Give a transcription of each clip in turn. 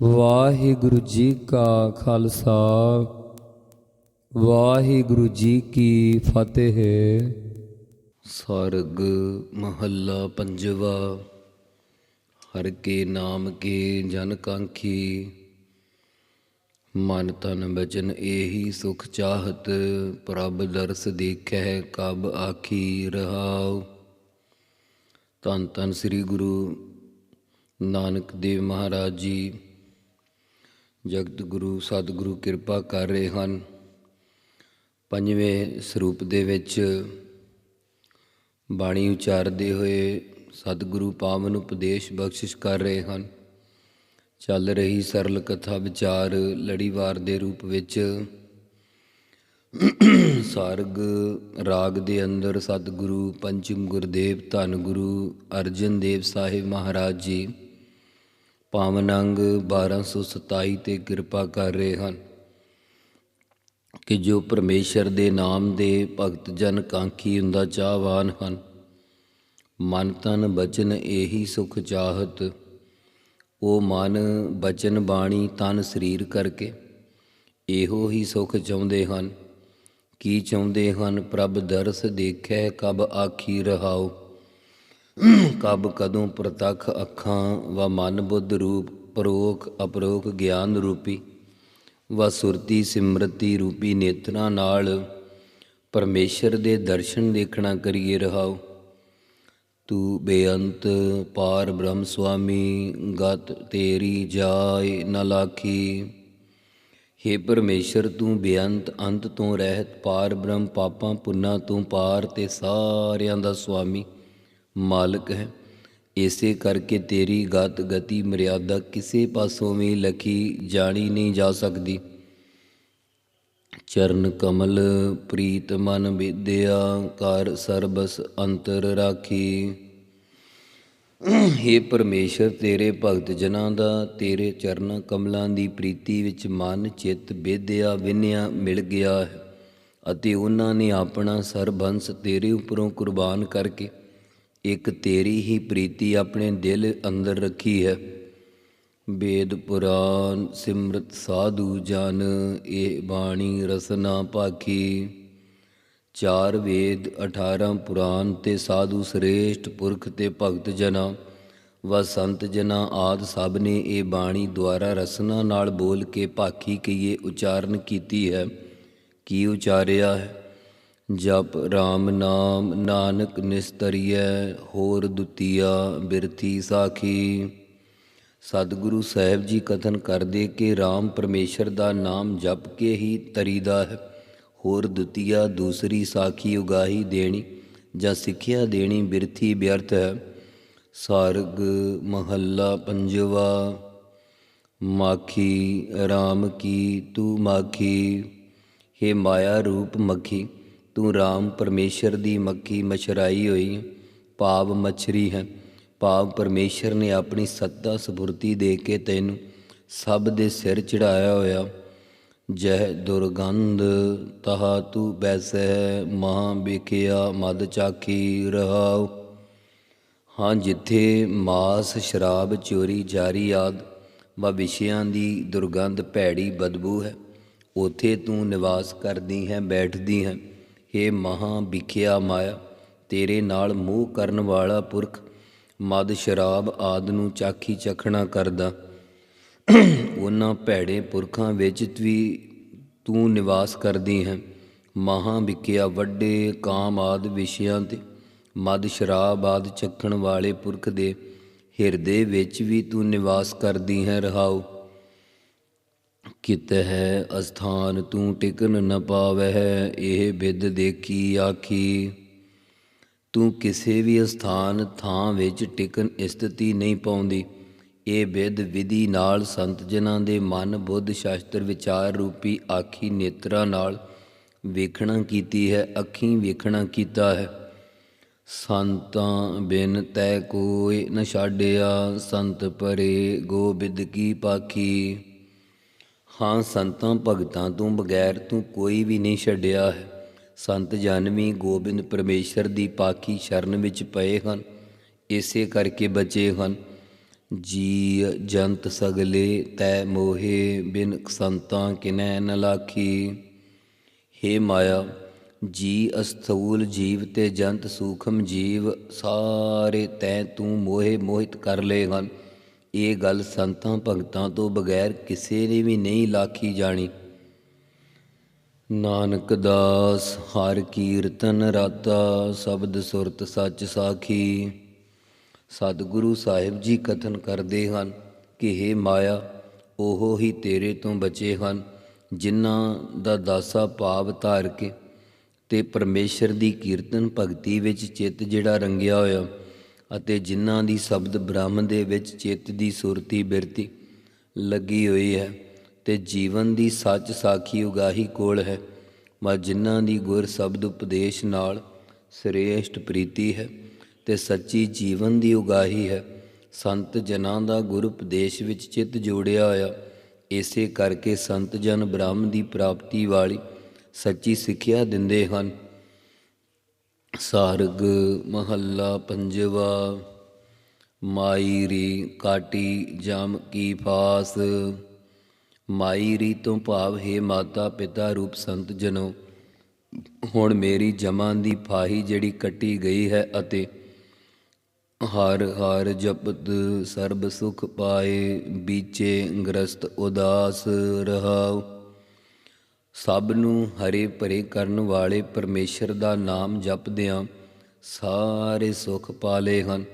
ਵਾਹਿਗੁਰੂ ਜੀ ਕਾ ਖਾਲਸਾ, ਵਾਹਿਗੁਰੂ ਜੀ ਕੀ ਫਤਿਹ। ਸਰਗ ਮਹੱਲਾ ਪੰਜਵਾ, ਹਰ ਕੇ ਨਾਮ ਕੇ ਜਨ ਕਾਂਖੀ। ਮਨ ਤਨ ਬਚਨ ਏਹੀ ਸੁਖ ਚਾਹਤ, ਪ੍ਰਭ ਦਰਸ ਦੇਖੈ ਕਬ ਆਖੀ ਰਹਾਉ ਤਨ ਤਨ ਸ੍ਰੀ ਗੁਰੂ ਨਾਨਕ ਦੇਵ ਮਹਾਰਾਜ ਜੀ। ਜਗਤ ਗੁਰੂ ਸਤਿਗੁਰੂ ਕਿਰਪਾ ਕਰ ਰਹੇ ਹਨ। ਪੰਜਵੇਂ ਸਰੂਪ ਦੇ ਵਿੱਚ ਬਾਣੀ ਉਚਾਰਦੇ ਹੋਏ ਸਤਿਗੁਰੂ ਪਾਵਨ ਉਪਦੇਸ਼ ਬਖਸ਼ਿਸ਼ ਕਰ ਰਹੇ ਹਨ। ਚੱਲ ਰਹੀ ਸਰਲ ਕਥਾ ਵਿਚਾਰ ਲੜੀਵਾਰ ਦੇ ਰੂਪ ਵਿੱਚ ਸਾਰਗ ਰਾਗ ਦੇ ਅੰਦਰ ਸਤਿਗੁਰੂ, ਪੰਚਮ ਗੁਰਦੇਵ, ਧੰਨ ਗੁਰੂ ਅਰਜਨ ਦੇਵ ਸਾਹਿਬ ਮਹਾਰਾਜ ਜੀ ਪਾਵਨ ਅੰਗ 1227 ਤੇ ਕਿਰਪਾ ਕਰ ਰਹੇ ਹਨ ਕਿ ਜੋ ਪਰਮੇਸ਼ਰ ਦੇ ਨਾਮ ਦੇ ਭਗਤ ਜਨ ਕਾਂਖੀ ਹੁੰਦਾ ਚਾਹਵਾਨ ਹਨ। ਮਨ ਤਨ ਬਚਨ ਇਹੀ ਸੁਖ ਚਾਹਤ। ਉਹ ਮਨ ਬਚਨ ਬਾਣੀ ਤਨ ਸਰੀਰ ਕਰਕੇ ਇਹੋ ਹੀ ਸੁਖ ਚਾਹੁੰਦੇ ਹਨ। ਕੀ ਚਾਹੁੰਦੇ ਹਨ? ਪ੍ਰਭ ਦਰਸ ਦੇਖੈ ਕਬ ਆਖੀ ਰਹਾਉ। ਕਬ ਕਦੋਂ ਪ੍ਰਤੱਖ ਅੱਖਾਂ ਵਾ ਮਨ ਬੁੱਧ ਰੂਪ, ਪਰੋਖ ਅਪਰੋਖ ਗਿਆਨ ਰੂਪੀ, ਵਾ ਸੁਰਤੀ ਸਿਮਰਤੀ ਰੂਪੀ ਨੇਤਰਾਂ ਨਾਲ ਪਰਮੇਸ਼ਰ ਦੇ ਦਰਸ਼ਨ ਦੇਖਣਾ ਕਰੀਏ ਰਹਾਉ। ਤੂੰ ਬੇਅੰਤ ਪਾਰ ਬ੍ਰਹਮ ਸੁਆਮੀ ਗਤ ਤੇਰੀ ਜਾਏ ਨ ਲਾਖੀ। ਹੇ ਪਰਮੇਸ਼ਰ, ਤੂੰ ਬੇਅੰਤ ਅੰਤ ਤੋਂ ਰਹਿਤ, ਪਾਰ ਬ੍ਰਹਮ ਪਾਪਾਂ ਪੁੰਨਾਂ ਤੋਂ ਪਾਰ ਤੇ ਸਾਰਿਆਂ ਦਾ ਸੁਆਮੀ। ਮਾਲਕ ਹੈ। ਇਸੇ ਕਰਕੇ ਤੇਰੀ ਗਤ ਗਤੀ ਮਰਿਆਦਾ ਕਿਸੇ ਪਾਸੋਂ ਵੀ ਲਖੀ ਜਾਣੀ ਨਹੀਂ ਜਾ ਸਕਦੀ। ਚਰਨ ਕਮਲ ਪ੍ਰੀਤ ਮਨ ਵਿਦਿਆ ਕਰ ਸਰਬਸ ਅੰਤਰ ਰਾਖੀ। ਹੇ ਪਰਮੇਸ਼ਰ, ਤੇਰੇ ਭਗਤ ਜਨਾਂ ਦਾ, ਤੇਰੇ ਚਰਨ ਕਮਲਾਂ ਦੀ ਪ੍ਰੀਤੀ ਵਿੱਚ ਮਨ, ਚਿੱਤ, ਵਿਦਿਆ, ਵਿਨਿਆ ਮਿਲ ਗਿਆ ਹੈ ਅਤੇ ਉਹਨਾਂ ਨੇ ਆਪਣਾ ਸਰਬੰਸ ਤੇਰੇ ਉੱਪਰੋਂ ਕੁਰਬਾਨ ਕਰਕੇ ਇੱਕ ਤੇਰੀ ਹੀ ਪ੍ਰੀਤੀ ਆਪਣੇ ਦਿਲ ਅੰਦਰ ਰੱਖੀ ਹੈ। ਵੇਦ ਪੁਰਾਨ ਸਿਮਰਤ ਸਾਧੂ ਜਨ, ਇਹ ਬਾਣੀ ਰਸਨਾ ਭਾਖੀ ਚਾਰ ਵੇਦ 18 ਪੁਰਾਨ ਤੇ ਸਾਧੂ ਸ੍ਰੇਸ਼ਟ ਪੁਰਖ ਤੇ ਭਗਤ ਜਨਾ ਵਾ ਸੰਤ ਜਨਾ ਆਦ ਸਭ ਨੇ ਇਹ ਬਾਣੀ ਦੁਆਰਾ ਰਸਨਾ ਨਾਲ ਬੋਲ ਕੇ ਭਾਖੀ ਕਈਏ ਉਚਾਰਨ ਕੀਤੀ ਹੈ। ਕੀ ਉਚਾਰਿਆ ਹੈ? ਜਪ RAM ਨਾਮ ਨਾਨਕ ਨਿਸਤਰੀਐ, ਹੋਰ ਦੁਤੀਆ ਬਿਰਥੀ ਸਾਖੀ। ਸਤਿਗੁਰੂ ਸਾਹਿਬ ਜੀ ਕਥਨ ਕਰਦੇ ਕਿ RAM ਪਰਮੇਸ਼ਰ ਦਾ ਨਾਮ ਜਪ ਕੇ ਹੀ ਤਰੀਦਾ ਹੈ, ਹੋਰ ਦੁਤੀਆ ਦੂਸਰੀ ਸਾਖੀ ਉਗਾਹੀ ਦੇਣੀ ਜਾਂ ਸਿੱਖਿਆ ਦੇਣੀ ਬਿਰਥੀ ਵਿਅਰਥ ਹੈ। ਸਾਰਗ ਮਹੱਲਾ ਪੰਜਵਾ, ਮਾਖੀ RAM ਕੀ ਤੂੰ ਮਾਖੀ, ਹੇ ਮਾਇਆ ਰੂਪ ਮੱਖੀ ਤੂੰ RAM ਪਰਮੇਸ਼ਰ ਦੀ ਮੱਖੀ ਮਛਰਾਈ ਹੋਈ, ਭਾਵ ਮਛਰੀ ਹੈ। ਭਾਵ ਪਰਮੇਸ਼ਰ ਨੇ ਆਪਣੀ ਸੱਤਾ ਸਬੁਰਤੀ ਦੇ ਕੇ ਤੈਨੂੰ ਸਭ ਦੇ ਸਿਰ ਚੜਾਇਆ ਹੋਇਆ। ਜਹ ਦੁਰਗੰਧ ਤਹਾ ਤੂੰ ਬੈਸੈ ਮਹਾ ਵਿਖਿਆ ਮਦ ਚਾਖੀ ਰਹਾਉ। ਹਾਂ, ਜਿੱਥੇ ਮਾਸ ਸ਼ਰਾਬ ਚੋਰੀ ਜਾਰੀ ਆਦ ਵਾ ਵਿਸ਼ਿਆਂ ਦੀ ਦੁਰਗੰਧ ਭੈੜੀ ਬਦਬੂ ਹੈ। ਉਥੇ ਤੂੰ ਨਿਵਾਸ ਕਰਦੀ ਹੈ, ਬੈਠਦੀ ਹੈ। हे ਮਹਾ ਵਿਖਿਆ ਮਾਇਆ, ਤੇਰੇ ਨਾਲ ਮੋਹ ਕਰਨ ਵਾਲਾ ਪੁਰਖ ਮਦ ਸ਼ਰਾਬ ਆਦ ਨੂੰ ਚਾਖੀ ਚਖਣਾ ਕਰਦਾ। ਉਹਨਾਂ ਭੈੜੇ ਪੁਰਖਾਂ ਵਿੱਚ ਵੀ ਤੂੰ ਨਿਵਾਸ ਕਰਦੀ ਹੈ। ਮਹਾ ਵਿਖਿਆ ਵੱਡੇ ਕਾਮ ਆਦ ਵਿਸ਼ਿਆਂ ਤੇ, ਮਦ ਸ਼ਰਾਬ ਆਦ ਚੱਖਣ ਵਾਲੇ ਪੁਰਖ ਦੇ ਹਿਰਦੇ ਵਿੱਚ ਵੀ ਤੂੰ ਨਿਵਾਸ ਕਰਦੀ ਹੈ ਰਹਾਉ। ਕਿਤ ਹੈ ਅਸਥਾਨ ਤੂੰ ਟਿਕਨ ਨ ਪਾਵਹਿ, ਇਹ ਬਿਦ ਦੇਖੀ ਆਖੀ। ਤੂੰ ਕਿਸੇ ਵੀ ਅਸਥਾਨ ਥਾਂ ਵਿੱਚ ਟਿਕਨ ਸਥਿਤੀ ਨਹੀਂ ਪਾਉਂਦੀ। ਇਹ ਵਿਦ ਵਿਧੀ ਨਾਲ ਸੰਤ ਜਨਾਂ ਦੇ ਮਨ ਬੁੱਧ ਸ਼ਾਸਤਰ ਵਿਚਾਰ ਰੂਪੀ ਆਖੀ ਨੇਤਰਾਂ ਨਾਲ ਵੇਖਣਾ ਕੀਤੀ ਹੈ ਅੱਖੀਂ ਵੇਖਣਾ ਕੀਤਾ ਹੈ ਸੰਤਾਂ ਬਿਨ ਤੈ ਕੋਈ ਨ ਛਾੜਿਆ ਸੰਤ ਪਰੇ ਗੋਬਿੰਦ ਕੀ ਪਾਖੀ। ਹਾਂ, ਸੰਤਾਂ ਭਗਤਾਂ ਤੋਂ ਬਗੈਰ ਤੂੰ ਕੋਈ ਵੀ ਨਹੀਂ ਛੱਡਿਆ ਹੈ। ਸੰਤ ਜਨ ਗੋਬਿੰਦ ਪਰਮੇਸ਼ਰ ਦੀ ਪਾਕੀ ਸ਼ਰਨ ਵਿੱਚ ਪਏ ਹਨ, ਇਸੇ ਕਰਕੇ ਬਚੇ ਹਨ। ਜੀ ਜੰਤ ਸਗਲੇ ਤੈ ਮੋਹੇ ਬਿਨ ਸੰਤਾਂ ਕਿਨੈ ਨ ਲਾਖੀ। ਹੇ ਮਾਇਆ ਜੀ ਅਸਥੂਲ ਜੀਵ ਤੇ ਜੰਤ ਸੂਖਮ ਜੀਵ, ਸਾਰੇ ਤੈ ਤੂੰ ਮੋਹੇ ਮੋਹਿਤ ਕਰ ਲਏ ਹਨ। ਇਹ ਗੱਲ ਸੰਤਾਂ ਭਗਤਾਂ ਤੋਂ ਬਗੈਰ ਕਿਸੇ ਨੇ ਵੀ ਨਹੀਂ ਲਾਖੀ ਜਾਣੀ। ਨਾਨਕ ਦਾਸ, ਹਰ ਕੀਰਤਨ ਰਾਤਾ, ਸ਼ਬਦ ਸੁਰਤ ਸੱਚ ਸਾਖੀ। ਸਤਿਗੁਰੂ ਸਾਹਿਬ ਜੀ ਕਥਨ ਕਰਦੇ ਹਨ ਕਿ हे ਮਾਇਆ, ਉਹ ਹੀ ਤੇਰੇ ਤੋਂ ਬਚੇ ਹਨ, ਜਿਨ੍ਹਾਂ ਦਾ ਦਾਸਾ ਭਾਵ ਧਾਰ ਕੇ ਤੇ ਪਰਮੇਸ਼ਰ ਦੀ ਕੀਰਤਨ ਭਗਤੀ ਵਿੱਚ ਚਿੱਤ ਜਿਹੜਾ ਰੰਗਿਆ ਹੋਇਆ। ਅਤੇ ਜਿਨ੍ਹਾਂ ਦੀ ਸ਼ਬਦ ਬ੍ਰਹਮ ਦੇ ਵਿੱਚ ਚਿੱਤ ਦੀ ਸੁਰਤੀ ਬਿਰਤੀ ਲੱਗੀ ਹੋਈ ਹੈ ਤੇ ਜੀਵਨ ਦੀ ਸੱਚ ਸਾਖੀ ਉਗਾਹੀ ਕੋਲ ਹੈ ਮਾ ਜਿਨ੍ਹਾਂ ਦੀ ਗੁਰ ਸ਼ਬਦ ਉਪਦੇਸ਼ ਨਾਲ ਸ੍ਰੇਸ਼ਟ ਪ੍ਰੀਤੀ ਹੈ ਤੇ ਸੱਚੀ ਜੀਵਨ ਦੀ ਉਗਾਹੀ ਹੈ, ਸੰਤ ਜਨਾਂ ਦਾ ਗੁਰ ਉਪਦੇਸ਼ ਵਿੱਚ ਚਿੱਤ ਜੋੜਿਆ ਹੋਇਆ, ਇਸੇ ਕਰਕੇ ਸੰਤ ਜਨ ਬ੍ਰਹਮ ਦੀ ਪ੍ਰਾਪਤੀ ਵਾਲੀ ਸੱਚੀ ਸਿੱਖਿਆ ਦਿੰਦੇ ਹਨ। ਸਾਰਗ ਮਹੱਲਾ ਪੰਜਵਾ ਮਾਈ ਰੀ ਕਾਟੀ ਜਮ ਕੀ ਫਾਸ। ਮਾਈ ਰੀ ਤੋਂ ਭਾਵ, ਹੈ ਮਾਤਾ ਪਿਤਾ ਰੂਪ ਸੰਤ ਜਨੋ, ਹੁਣ ਮੇਰੀ ਜਮਾਂ ਦੀ ਫਾਹੀ ਜਿਹੜੀ ਕੱਟੀ ਗਈ ਹੈ ਅਤੇ ਹਰ ਹਰ ਜਪਤ ਸਰਬ ਸੁਖ ਪਾਏ, ਬੀਚੇ ਗ੍ਰਸਤ ਉਦਾਸ ਰਹਾਉ। ਸਭ ਨੂੰ ਹਰੇ ਭਰੇ ਕਰਨ ਵਾਲੇ ਪਰਮੇਸ਼ਰ ਦਾ ਨਾਮ ਜਪਦਿਆਂ ਸਾਰੇ ਸੁਖ ਪਾਲੇ ਹਨ।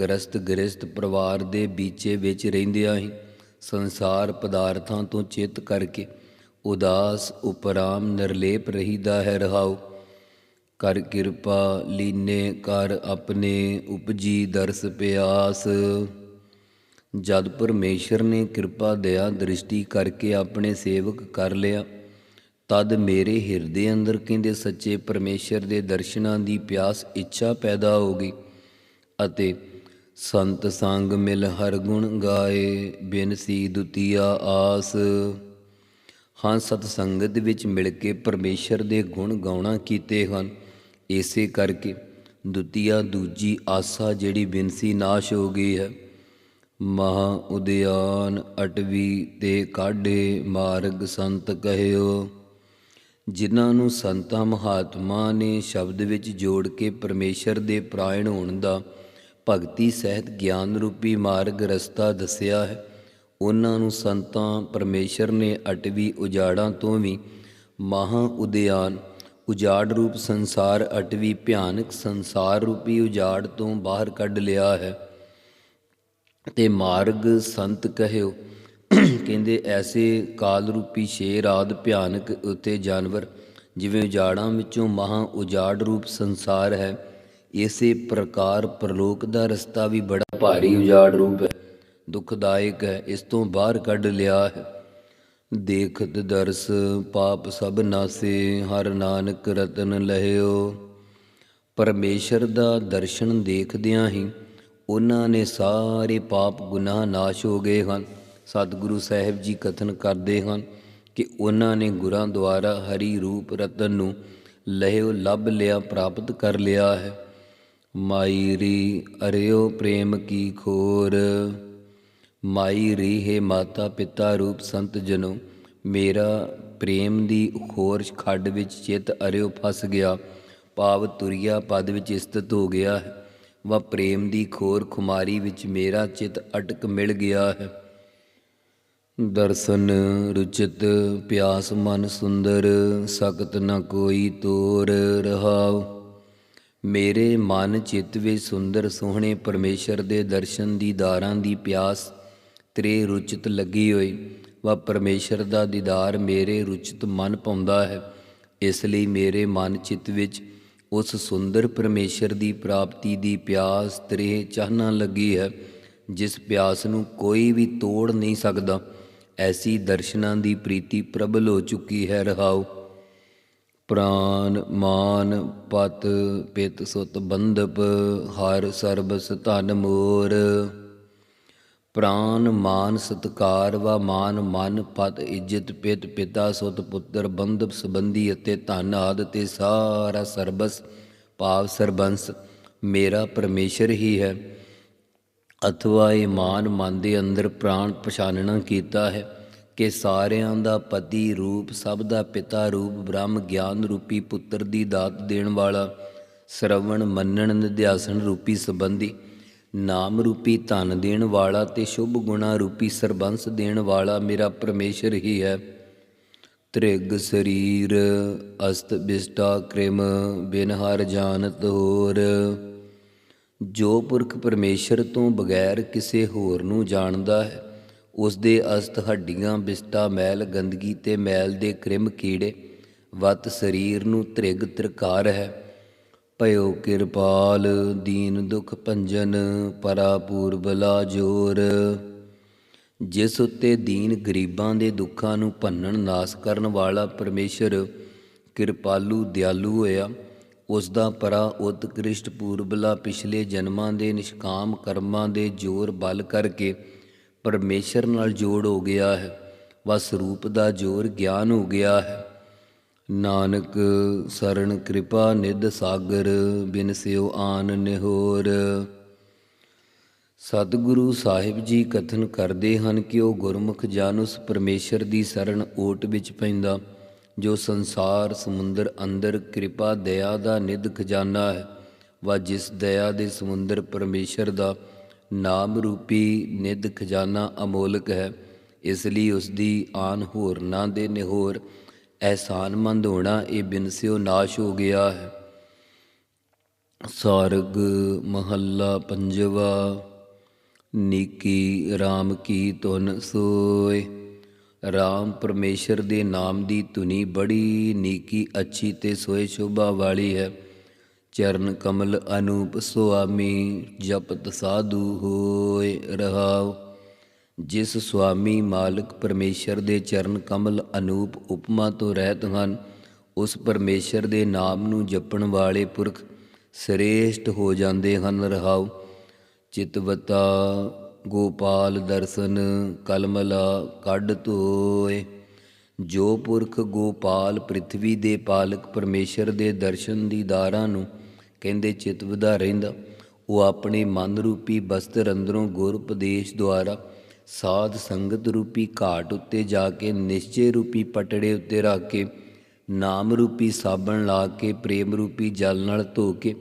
ਗ੍ਰਸਤ ਗ੍ਰਸਤ ਪਰਿਵਾਰ ਦੇ ਬੀਚੇ ਵਿੱਚ ਰਹਿੰਦਿਆਂ ਹੀ ਸੰਸਾਰ ਪਦਾਰਥਾਂ ਤੋਂ ਚਿੱਤ ਕਰਕੇ ਉਦਾਸ, ਉਪਰਾਮ, ਨਿਰਲੇਪ ਰਹੀਦਾ ਹੈ ਰਹਾਉ ਕਰ ਕਿਰਪਾ ਲੀਨੇ, ਕਰ ਆਪਣੇ ਉਪਜੀ ਦਰਸ ਪਿਆਸ। ਜਦ ਪਰਮੇਸ਼ਰ ਨੇ ਕਿਰਪਾ ਦਇਆ ਦ੍ਰਿਸ਼ਟੀ ਕਰਕੇ ਆਪਣੇ ਸੇਵਕ ਕਰ ਲਿਆ। ਤਦ ਮੇਰੇ ਹਿਰਦੇ ਅੰਦਰ ਕਹਿੰਦੇ ਸੱਚੇ ਪਰਮੇਸ਼ਰ ਦੇ ਦਰਸ਼ਨਾਂ ਦੀ ਪਿਆਸ ਇੱਛਾ ਪੈਦਾ ਹੋ ਗਈ ਅਤੇ ਸੰਤ ਸੰਗ ਮਿਲ ਹਰ ਗੁਣ ਗਾਏ, ਬਿਨ ਸੀ ਦੁਤੀਆ ਆਸ। ਹਾਂ ਸਤ ਸੰਗਤ ਵਿੱਚ ਮਿਲ ਕੇ ਪਰਮੇਸ਼ਰ ਦੇ ਗੁਣ ਗਾਉਣਾ ਕੀਤੇ ਹਨ। ਇਸੇ ਕਰਕੇ ਦੁਤੀਆ ਦੂਜੀ ਆਸਾ ਜਿਹੜੀ ਬਿਨਸੀ ਨਾਸ਼ ਹੋ ਗਈ ਹੈ। ਮਹਾ ਉਦਿਆਨ ਅਟਵੀ ਤੇ ਕਾਢੇ ਮਾਰਗ ਸੰਤ ਕਹਿਓ। ਜਿਨ੍ਹਾਂ ਨੂੰ ਸੰਤਾਂ ਮਹਾਤਮਾ ਨੇ ਸ਼ਬਦ ਵਿੱਚ ਜੋੜ ਕੇ ਪਰਮੇਸ਼ਰ ਦੇ ਪ੍ਰਾਇਣ ਹੋਣ ਦਾ ਭਗਤੀ ਸਹਿਤ ਗਿਆਨ ਰੂਪੀ ਮਾਰਗ ਰਸਤਾ ਦੱਸਿਆ ਹੈ। ਉਹਨਾਂ ਨੂੰ ਸੰਤਾਂ ਪਰਮੇਸ਼ਰ ਨੇ ਅਟਵੀ ਉਜਾੜਾਂ ਤੋਂ ਵੀ ਮਹਾ ਉਦਿਆਨ, ਉਜਾੜ ਰੂਪ ਸੰਸਾਰ, ਅਟਵੀ ਭਿਆਨਕ ਸੰਸਾਰ ਰੂਪੀ ਉਜਾੜ ਤੋਂ ਬਾਹਰ ਕੱਢ ਲਿਆ ਹੈ। ਤੇ ਮਾਰਗ ਸੰਤ ਕਹਿਓ ਕਹਿੰਦੇ ਐਸੇ ਕਾਲ ਰੂਪੀ ਸ਼ੇਰ ਆਦ ਭਿਆਨਕ ਉਤੇ ਜਾਨਵਰ, ਜਿਵੇਂ ਉਜਾੜਾਂ ਵਿੱਚੋਂ ਮਹਾ ਉਜਾੜ ਰੂਪ ਸੰਸਾਰ ਹੈ। ਇਸੇ ਪ੍ਰਕਾਰ ਪ੍ਰਲੋਕ ਦਾ ਰਸਤਾ ਵੀ ਬੜਾ ਭਾਰੀ ਉਜਾੜ ਰੂਪ ਹੈ, ਦੁਖਦਾਇਕ ਹੈ, ਇਸ ਤੋਂ ਬਾਹਰ ਕੱਢ ਲਿਆ ਹੈ। ਦੇਖਤ ਦਰਸ ਪਾਪ ਸਭ ਨਾਸੇ, ਹਰ ਨਾਨਕ ਰਤਨ ਲਹਿਓ। ਪਰਮੇਸ਼ਰ ਦਾ ਦਰਸ਼ਨ ਦੇਖਦਿਆਂ ਹੀ ਉਹਨਾਂ ਨੇ ਸਾਰੇ ਪਾਪ ਗੁਨਾਹ ਨਾਸ਼ ਹੋ ਗਏ ਹਨ। ਸਤਿਗੁਰੂ ਸਾਹਿਬ ਜੀ ਕਥਨ ਕਰਦੇ ਹਨ ਕਿ ਉਹਨਾਂ ਨੇ ਗੁਰਾਂ ਦੁਆਰਾ ਹਰੀ ਰੂਪ ਰਤਨ ਨੂੰ ਲਹਿਓ, ਲੱਭ ਲਿਆ, ਪ੍ਰਾਪਤ ਕਰ ਲਿਆ ਹੈ। ਮਾਈ ਰੀ ਅਰਿਓ ਪ੍ਰੇਮ ਕੀ ਖੋਰ। ਮਾਈ ਰੀ ਹੈ ਮਾਤਾ ਪਿਤਾ ਰੂਪ ਸੰਤ ਜਨੋ, ਮੇਰਾ ਪ੍ਰੇਮ ਦੀ ਖੋਰ ਖੱਡ ਵਿੱਚ ਚਿੱਤ ਅਰਿਓ ਫਸ ਗਿਆ, ਭਾਵ ਤੁਰਿਆ ਪਦ ਵਿੱਚ ਸਥਿਤ ਹੋ ਗਿਆ ਹੈ। ਵਾ ਪ੍ਰੇਮ ਦੀ ਖੋਰ ਖੁਮਾਰੀ ਵਿੱਚ ਮੇਰਾ ਚਿੱਤ ਅਟਕ ਮਿਲ ਗਿਆ ਹੈ। ਦਰਸ਼ਨ ਰੁਚਿਤ ਪਿਆਸ ਮਨ ਸੁੰਦਰ ਸਕਤ ਨ ਕੋਈ ਤੋਰ ਰਹਾਉ। ਮੇਰੇ ਮਨ ਚਿੱਤ ਵਿੱਚ ਸੁੰਦਰ, ਸੋਹਣੇ ਪਰਮੇਸ਼ਰ ਦੇ ਦਰਸ਼ਨ ਦੀਦਾਰਾਂ ਦੀ ਪਿਆਸ ਤ੍ਰੇ ਰੁਚਿਤ ਲੱਗੀ ਹੋਈ। ਵਾ ਪਰਮੇਸ਼ਰ ਦਾ ਦੀਦਾਰ ਮੇਰੇ ਰੁਚਿਤ ਮਨ ਪਾਉਂਦਾ ਹੈ। ਇਸ ਲਈ ਮੇਰੇ ਮਨ ਚਿੱਤ ਵਿੱਚ ਉਸ ਸੁੰਦਰ ਪਰਮੇਸ਼ਰ ਦੀ ਪ੍ਰਾਪਤੀ ਦੀ ਪਿਆਸ ਤ੍ਰੇ ਚਾਹਨਾ ਲੱਗੀ ਹੈ, ਜਿਸ ਪਿਆਸ ਨੂੰ ਕੋਈ ਵੀ ਤੋੜ ਨਹੀਂ ਸਕਦਾ। ਐਸੀ ਦਰਸ਼ਨਾਂ ਦੀ ਪ੍ਰੀਤੀ ਪ੍ਰਬਲ ਹੋ ਚੁੱਕੀ ਹੈ ਰਹਾਉ। ਪ੍ਰਾਨ, ਮਾਨ, ਪਤ, ਪਿਤ, ਸੁਤ, ਬੰਧਪ, ਹਰ ਸਰਬਸ, ਧਨ, ਮੋਰ। ਪ੍ਰਾਨ, ਮਾਨ, ਸਤਕਾਰ, ਵਾ ਮਾਨ, ਮਨ, ਪਤ, ਇੱਜ਼ਤ, ਪਿਤ, ਪਿਤਾ, ਸੁਤ, ਪੁੱਤਰ, ਬੰਧਪ, ਸੰਬੰਧੀ ਅਤੇ ਧਨ ਆਦ ਤੇ ਸਾਰਾ ਸਰਬਸ, ਭਾਵ ਸਰਬੰਸ, ਮੇਰਾ ਪਰਮੇਸ਼ਰ ਹੀ ਹੈ। ਅਥਵਾ ਇਹ ਮਾਨ ਮਨ ਦੇ ਅੰਦਰ ਪ੍ਰਾਣ ਪਛਾਨਣਾ ਕੀਤਾ ਹੈ ਕਿ ਸਾਰਿਆਂ ਦਾ ਪਤੀ ਰੂਪ, ਸਭ ਦਾ ਪਿਤਾ ਰੂਪ, ਬ੍ਰਹਮ ਗਿਆਨ ਰੂਪੀ ਪੁੱਤਰ ਦੀ ਦਾਤ ਦੇਣ ਵਾਲਾ ਸ਼ਰਵਣ, ਮੰਨਣ, ਨਿਧਿਆਸਣ ਰੂਪੀ ਸੰਬੰਧੀ, ਨਾਮ ਰੂਪੀ ਧਨ ਦੇਣ ਵਾਲਾ ਤੇ ਸ਼ੁਭ ਗੁਣਾ ਰੂਪੀ ਸਰਬੰਸ ਦੇਣ ਵਾਲਾ ਮੇਰਾ ਪਰਮੇਸ਼ਰ ਹੀ ਹੈ। ਤ੍ਰਿਗ ਸਰੀਰ ਅਸਤ ਬਿਸਟਾ ਕ੍ਰਿਮ ਬਿਨ ਹਰ ਜਾਣਤ ਹੋਰ। ਜੋ ਪੁਰਖ ਪਰਮੇਸ਼ਰ ਤੋਂ ਬਗੈਰ ਕਿਸੇ ਹੋਰ ਨੂੰ ਜਾਣਦਾ ਹੈ ਉਸ ਦੇ ਅਸਤ ਹੱਡੀਆਂ ਬਿਸਤਾ ਮੈਲ, ਗੰਦਗੀ ਤੇ ਮੈਲ ਦੇ ਕ੍ਰਿਮ ਕੀੜੇ, ਵਤ ਸਰੀਰ ਨੂੰ ਤ੍ਰਿਗ ਤ੍ਰਿਕਾਰ ਹੈ। ਭਇਓ ਕਿਰਪਾਲ, ਦੀਨ ਦੁਖ ਭੰਜਨ ਪਰਾ ਪੂਰਬਲਾ ਜੋਰ। ਜਿਸ ਉੱਤੇ ਦੀਨ ਗਰੀਬਾਂ ਦੇ ਦੁੱਖਾਂ ਨੂੰ ਭੰਨਣ, ਨਾਸ ਕਰਨ ਵਾਲਾ ਪਰਮੇਸ਼ਰ ਕਿਰਪਾਲੂ, ਦਿਆਲੂ ਹੋਇਆ ਉਸ ਦਾ ਪਰਾ ਉਤਕ੍ਰਿਸ਼ਟ ਪੂਰਬਲਾ ਪਿਛਲੇ ਜਨਮਾਂ ਦੇ ਨਿਸ਼ਕਾਮ ਕਰਮਾਂ ਦੇ ਜੋਰ ਬਲ ਕਰਕੇ ਪਰਮੇਸ਼ਰ ਨਾਲ ਜੋੜ ਹੋ ਗਿਆ ਹੈ। ਵਸ ਰੂਪ ਦਾ ਜੋਰ ਗਿਆਨ ਹੋ ਗਿਆ ਹੈ। ਨਾਨਕ ਸਰਣ ਕਿਰਪਾ ਨਿਧ ਸਾਗਰ, ਬਿਨ ਸਿਓ ਆਨ ਨਿਹੋਰ। ਸਤਿਗੁਰੂ ਸਾਹਿਬ ਜੀ ਕਥਨ ਕਰਦੇ ਹਨ ਕਿ ਉਹ ਗੁਰਮੁਖ ਜਨ ਉਸ ਪਰਮੇਸ਼ਰ ਦੀ ਸਰਣ ਓਟ ਵਿੱਚ ਪੈਂਦਾ। ਜੋ ਸੰਸਾਰ, ਸਮੁੰਦਰ ਅੰਦਰ ਕਿਰਪਾ, ਦਇਆ ਦਾ ਨਿਧ ਖਜ਼ਾਨਾ ਹੈ, ਵਾ ਜਿਸ ਦਇਆ ਦੇ ਸਮੁੰਦਰ ਪਰਮੇਸ਼ਰ ਦਾ ਨਾਮ ਰੂਪੀ ਨਿਧ ਖਜ਼ਾਨਾ ਅਮੋਲਕ ਹੈ, ਇਸ ਲਈ ਉਸ ਦੀ ਆਨ ਹੋਰਨਾਂ ਦੇ ਨਿਹੋਰ ਅਹਿਸਾਨਮੰਦ ਹੋਣਾ ਇਹ ਬਿਨਸਿਓ ਨਾਸ਼ ਹੋ ਗਿਆ ਹੈ। ਸਾਰਗ ਮਹੱਲਾ ਪੰਜਵਾ, ਨੀਕੀ RAM ਕੀ ਧੁਨ ਸੋਏ। RAM ਪਰਮੇਸ਼ਰ ਦੇ ਨਾਮ ਦੀ ਧੁਨੀ ਬੜੀ ਨੀਕੀ, ਅੱਛੀ ਤੇ ਸੋਏ ਸ਼ੋਭਾ ਵਾਲੀ ਹੈ। ਚਰਨ ਕਮਲ ਅਨੂਪ ਸੁਆਮੀ, ਜਪਤ ਸਾਧੂ ਹੋਏ ਰਹਾਉ। ਜਿਸ ਸੁਆਮੀ ਮਾਲਕ ਪਰਮੇਸ਼ਰ ਦੇ ਚਰਨ ਕਮਲ ਅਨੂਪ ਉਪਮਾ ਤੋਂ ਰਹਿਤ ਹਨ, ਉਸ ਪਰਮੇਸ਼ਰ ਦੇ ਨਾਮ ਨੂੰ ਜਪਣ ਵਾਲੇ ਪੁਰਖ ਸ੍ਰੇਸ਼ਟ ਹੋ ਜਾਂਦੇ ਹਨ ਰਹਾਉ। ਚਿਤਵਤਾ ਗੋਪਾਲ ਦਰਸ਼ਨ ਕਲਮਲਾ ਕੱਢ ਧੋਏ ਜੋ ਪੁਰਖ ਗੋਪਾਲ ਪ੍ਰithvi ਦੇ ਪਾਲਕ ਪਰਮੇਸ਼ਰ ਦੇ ਦਰਸ਼ਨ ਦੀਦਾਰਾਂ ਨੂੰ ਕਹਿੰਦੇ ਚਿਤ ਵਧਾ ਰਹਿੰਦਾ, ਉਹ ਆਪਣੇ ਮਨ ਰੂਪੀ ਬਸਤਰ ਅੰਦਰੋਂ ਗੁਰ ਉਪਦੇਸ਼ ਦੁਆਰਾ ਸਾਧ ਸੰਗਤ ਰੂਪੀ ਘਾਟ ਉੱਤੇ ਜਾ ਕੇ, ਨਿਸ਼ਚੇ ਰੂਪੀ ਪਟੜੇ ਉੱਤੇ ਰੱਖ ਕੇ, ਨਾਮ ਰੂਪੀ ਸਾਬਣ ਲਾ ਕੇ, ਪ੍ਰੇਮ ਰੂਪੀ ਜਲ ਨਾਲ ਧੋ ਕੇ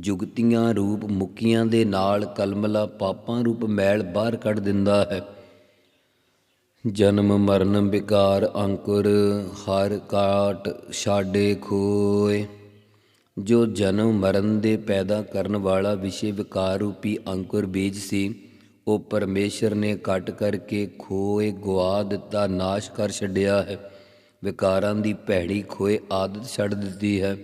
ਜੁਗਤੀਆਂ ਰੂਪ ਮੁਕੀਆਂ ਦੇ ਨਾਲ ਕਲਮਲਾ ਪਾਪਾਂ ਰੂਪ ਮੈਲ ਬਾਹਰ ਕੱਢ ਦਿੰਦਾ ਹੈ। ਜਨਮ ਮਰਨ ਵਿਕਾਰ ਅੰਕੁਰ ਹਰ ਕਾਟ ਛਾੜੇ ਖੋਏ। ਜੋ ਜਨਮ ਮਰਨ ਦੇ ਪੈਦਾ ਕਰਨ ਵਾਲਾ ਵਿਸ਼ੇ ਵਿਕਾਰ ਰੂਪੀ ਅੰਕੁਰ ਬੀਜ ਸੀ, ਉਹ ਪਰਮੇਸ਼ਰ ਨੇ ਕੱਟ ਕਰਕੇ ਖੋਏ ਗਵਾ ਦਿੱਤਾ, ਨਾਸ਼ ਕਰ ਛੱਡਿਆ ਹੈ। ਵਿਕਾਰਾਂ ਦੀ ਭੈੜੀ ਖੋਏ ਆਦਤ ਛੱਡ ਦਿੱਤੀ ਹੈ।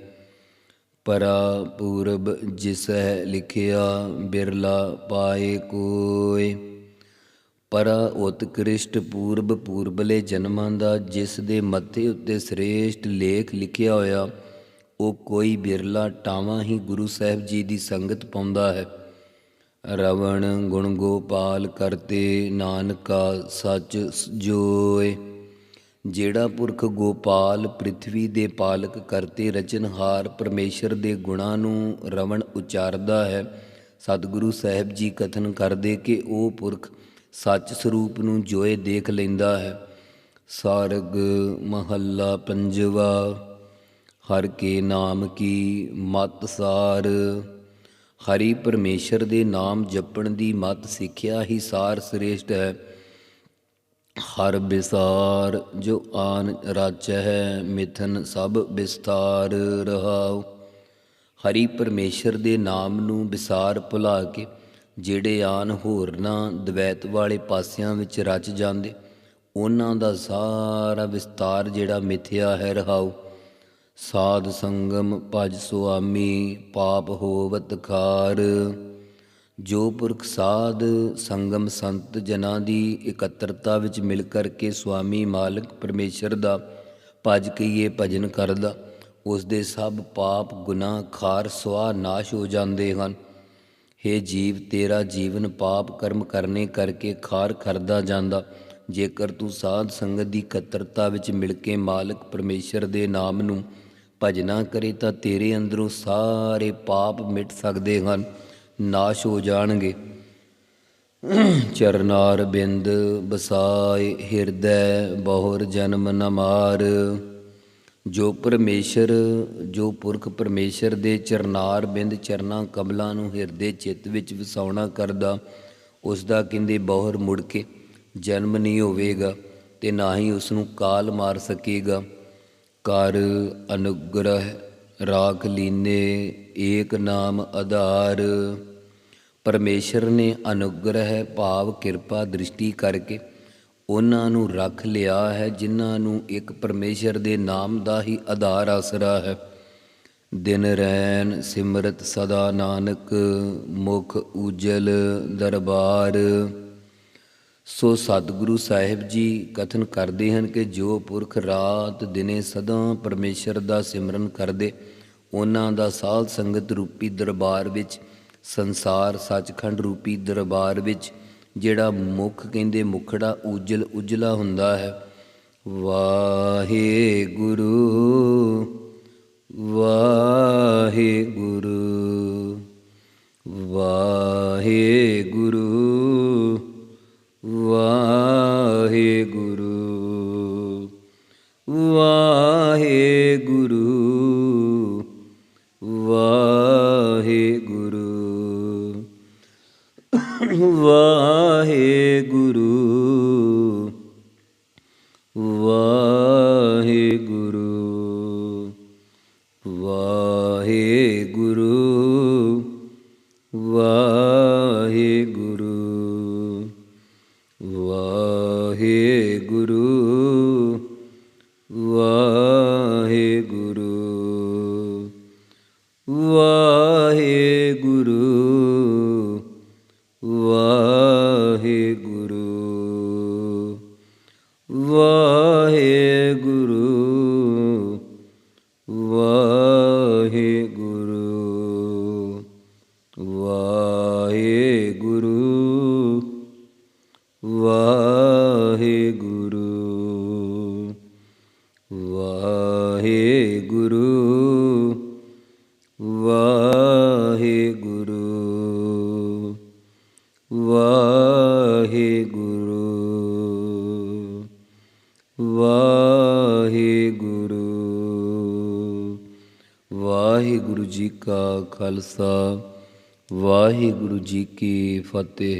ਪਰਾ ਪੂਰਬ ਜਿਸ ਲਿਖਿਆ ਬਿਰਲਾ ਪਾਏ ਕੋਏ। ਪਰਾ ਉਤਕ੍ਰਿਸ਼ਟ ਪੂਰਬ ਪੂਰਬਲੇ ਜਨਮਾਂ ਦਾ ਜਿਸ ਦੇ ਮੱਥੇ ਉੱਤੇ ਸ੍ਰੇਸ਼ਟ ਲੇਖ ਲਿਖਿਆ ਹੋਇਆ, ਉਹ ਕੋਈ ਬਿਰਲਾ ਟਾਵਾਂ ਹੀ ਗੁਰੂ ਸਾਹਿਬ ਜੀ ਦੀ ਸੰਗਤ ਪਾਉਂਦਾ ਹੈ। ਰਵਣ ਗੁਣ ਗੋਪਾਲ ਕਰਤੇ ਨਾਨਕਾ ਸੱਚ ਜੋਏ। ਜਿਹੜਾ ਪੁਰਖ ਗੋਪਾਲ ਪ੍ਰithvi ਦੇ ਪਾਲਕ ਕਰਤੇ ਰਚਨਹਾਰ ਪਰਮੇਸ਼ਰ ਦੇ ਗੁਣਾਂ ਨੂੰ ਰਵਣ ਉਚਾਰਦਾ ਹੈ, ਸਤਿਗੁਰੂ ਸਾਹਿਬ ਜੀ ਕਥਨ ਕਰਦੇ ਕਿ ਉਹ ਪੁਰਖ ਸੱਚ ਸਰੂਪ ਨੂੰ ਜੋਏ ਦੇਖ ਲੈਂਦਾ ਹੈ। ਸਾਰਗ ਮਹੱਲਾ ਪੰਜਵਾ, ਹਰ ਕੇ ਨਾਮ ਕੀ ਮਤ ਸਾਰ। ਹਰੀ ਪਰਮੇਸ਼ਰ ਦੇ ਨਾਮ ਜਪਣ ਦੀ ਮਤ ਸਿੱਖਿਆ ਹੀ ਸਾਰ ਸ੍ਰੇਸ਼ਟ ਹੈ। ਹਰ ਬਿਸਾਰ, ਜੋ ਆਨ ਰਾਚੈ ਹੈ ਮਿਥਨ ਸਭ ਵਿਸਤਾਰ ਰਹਾਉ। ਹਰੀ ਪਰਮੇਸ਼ਰ ਦੇ ਨਾਮ ਨੂੰ ਵਿਸਾਰ ਭੁਲਾ ਕੇ, ਜਿਹੜੇ ਆਨ ਹੋਰਨਾਂ ਦਵੈਤ ਵਾਲੇ ਪਾਸਿਆਂ ਵਿੱਚ ਰਚ ਜਾਂਦੇ, ਉਹਨਾਂ ਦਾ ਸਾਰਾ ਵਿਸਤਾਰ ਜਿਹੜਾ ਮਿਥਿਆ ਹੈ ਰਹਾਉ। ਸਾਧ ਸੰਗਮ ਭਜ ਸੁਆਮੀ, ਪਾਪ ਹੋਵਤ ਖਾਰ। ਜੋ ਪੁਰਖ ਸਾਧ ਸੰਗਮ ਸੰਤ ਜਨਾਂ ਦੀ ਇਕੱਤਰਤਾ ਵਿੱਚ ਮਿਲ ਕਰਕੇ ਸੁਆਮੀ ਮਾਲਕ ਪਰਮੇਸ਼ਰ ਦਾ ਭਜ ਕਈਏ ਭਜਨ ਕਰਦਾ, ਉਸ ਦੇ ਸਭ ਪਾਪ, ਗੁਨਾਹ, ਖਾਰ ਸਵਾ ਨਾਸ਼ ਹੋ ਜਾਂਦੇ ਹਨ। हे ਜੀਵ, ਤੇਰਾ ਜੀਵਨ ਪਾਪ ਕਰਮ ਕਰਨੇ ਕਰਕੇ ਖਾਰ ਖਰਦਾ ਜਾਂਦਾ। ਜੇਕਰ ਤੂੰ ਸਾਧ ਸੰਗਤ ਦੀ ਇਕੱਤਰਤਾ ਵਿੱਚ ਮਿਲ ਕੇ ਮਾਲਕ ਪਰਮੇਸ਼ਰ ਦੇ ਨਾਮ ਨੂੰ ਭਜਨਾ ਕਰੇ ਤਾਂ ਤੇਰੇ ਅੰਦਰੋਂ ਸਾਰੇ ਪਾਪ ਮਿਟ ਸਕਦੇ ਹਨ। ਨਾਸ਼ ਹੋ ਜਾਣਗੇ। ਚਰਨਾਰ ਬਿੰਦ ਬਸਾਏ ਹਿਰਦੈ ਬਹੁਰ ਜਨਮ ਨਮਾਰ ਜੋ ਪਰਮੇਸ਼ਰ, ਜੋ ਪੁਰਖ ਪਰਮੇਸ਼ਰ ਦੇ ਚਰਨਾਰ ਬਿੰਦ ਚਰਨਾ ਕਮਲਾਂ ਨੂੰ ਹਿਰਦੇ ਚਿੱਤ ਵਿੱਚ ਵਸਾਉਣਾ ਕਰਦਾ ਉਸ ਦਾ ਕਹਿੰਦੇ ਬਹੁਰ ਮੁੜ ਕੇ ਜਨਮ ਨਹੀਂ ਹੋਵੇਗਾ ਤੇ ਨਾ ਹੀ ਉਸ ਨੂੰ ਕਾਲ ਮਾਰ ਸਕੇਗਾ। ਕਰ ਅਨੁਗ੍ਰਹਿ ਰਾਖ ਲੀਨੇ ਏਕ ਨਾਮ ਆਧਾਰ। ਪਰਮੇਸ਼ਰ ਨੇ ਅਨੁਗ੍ਰਹਿ ਭਾਵ ਕਿਰਪਾ ਦ੍ਰਿਸ਼ਟੀ ਕਰਕੇ ਉਹਨਾਂ ਨੂੰ ਰੱਖ ਲਿਆ ਹੈ, ਜਿਨ੍ਹਾਂ ਨੂੰ ਇੱਕ ਪਰਮੇਸ਼ਰ ਦੇ ਨਾਮ ਦਾ ਹੀ ਆਧਾਰ ਆਸਰਾ ਹੈ। ਦਿਨ ਰੈਨ ਸਿਮਰਤ ਸਦਾ ਨਾਨਕ, ਮੁਖ ਉਜਲ ਦਰਬਾਰ। ਸੋ ਸਤਿਗੁਰੂ ਸਾਹਿਬ ਜੀ ਕਥਨ ਕਰਦੇ ਹਨ ਕਿ ਜੋ ਪੁਰਖ ਰਾਤ ਦਿਨੇ ਸਦਾ ਪਰਮੇਸ਼ਰ ਦਾ ਸਿਮਰਨ ਕਰਦੇ ਉਹਨਾਂ ਦਾ ਸਾਧ ਸੰਗਤ ਰੂਪੀ ਦਰਬਾਰ ਵਿੱਚ, ਸੰਸਾਰ ਸੱਚਖੰਡ ਰੂਪੀ ਦਰਬਾਰ ਵਿੱਚ, ਜਿਹੜਾ ਮੁਖ ਕਹਿੰਦੇ ਮੁਖੜਾ ਉਜਲ ਉਜਲਾ ਹੁੰਦਾ ਹੈ। ਵਾਹਿਗੁਰੂ ਵਾਹਿਗੁਰੂ। ਗੁਰੂ ਵਾ ਫਤਿਹ।